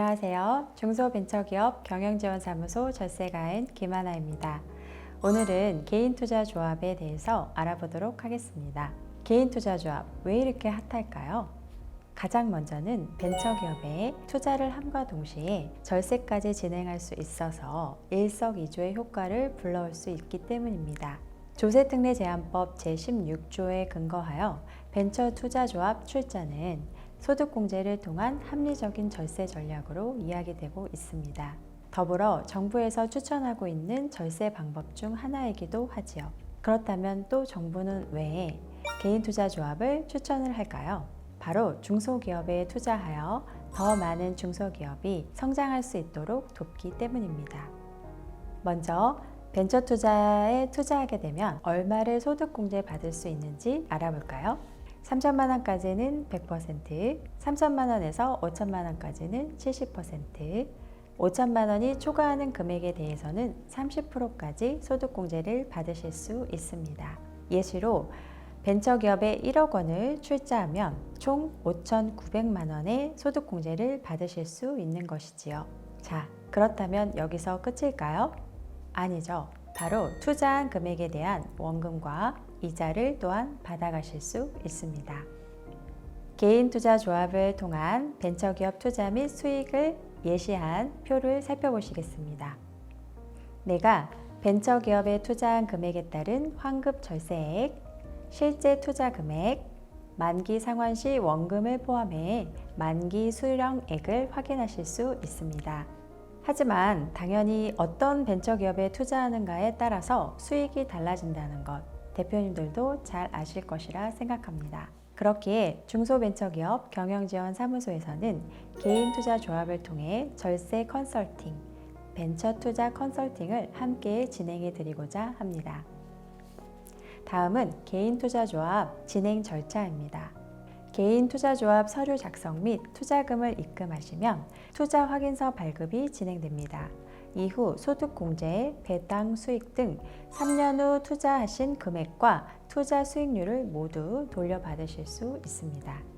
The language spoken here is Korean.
안녕하세요. 중소벤처기업 경영지원사무소 절세가인 김하나입니다. 오늘은 개인투자조합에 대해서 알아보도록 하겠습니다. 개인투자조합 왜 이렇게 핫할까요? 가장 먼저는 벤처기업에 투자를 함과 동시에 절세까지 진행할 수 있어서 일석이조의 효과를 불러올 수 있기 때문입니다. 조세특례 제한법 제16조에 근거하여 벤처 투자조합 출자는 소득공제를 통한 합리적인 절세 전략으로 이야기되고 있습니다. 더불어 정부에서 추천하고 있는 절세 방법 중 하나이기도 하지요. 그렇다면 또 정부는 왜 개인 투자 조합을 추천을 할까요? 바로 중소기업에 투자하여 더 많은 중소기업이 성장할 수 있도록 돕기 때문입니다. 먼저 벤처 투자에 투자하게 되면 얼마를 소득공제 받을 수 있는지 알아볼까요? 3천만 원까지는 100%, 3천만 원에서 5천만 원까지는 70%, 5천만 원이 초과하는 금액에 대해서는 30%까지 소득공제를 받으실 수 있습니다. 예시로 벤처기업에 1억 원을 출자하면 총 5,900만 원의 소득공제를 받으실 수 있는 것이지요. 자, 그렇다면 여기서 끝일까요? 아니죠. 바로 투자한 금액에 대한 원금과 이자를 또한 받아가실 수 있습니다. 개인 투자 조합을 통한 벤처기업 투자 및 수익을 예시한 표를 살펴보시겠습니다. 내가 벤처기업에 투자한 금액에 따른 환급 절세액, 실제 투자 금액, 만기 상환 시 원금을 포함해 만기 수령액을 확인하실 수 있습니다. 하지만 당연히 어떤 벤처기업에 투자하는가에 따라서 수익이 달라진다는 것 대표님들도 잘 아실 것이라 생각합니다. 그렇기에 중소벤처기업 경영지원사무소에서는 개인 투자 조합을 통해 절세 컨설팅, 벤처 투자 컨설팅을 함께 진행해 드리고자 합니다. 다음은 개인 투자 조합 진행 절차입니다. 개인 투자조합 서류 작성 및 투자금을 입금하시면 투자 확인서 발급이 진행됩니다. 이후 소득공제, 배당 수익 등 3년 후 투자하신 금액과 투자 수익률을 모두 돌려받으실 수 있습니다.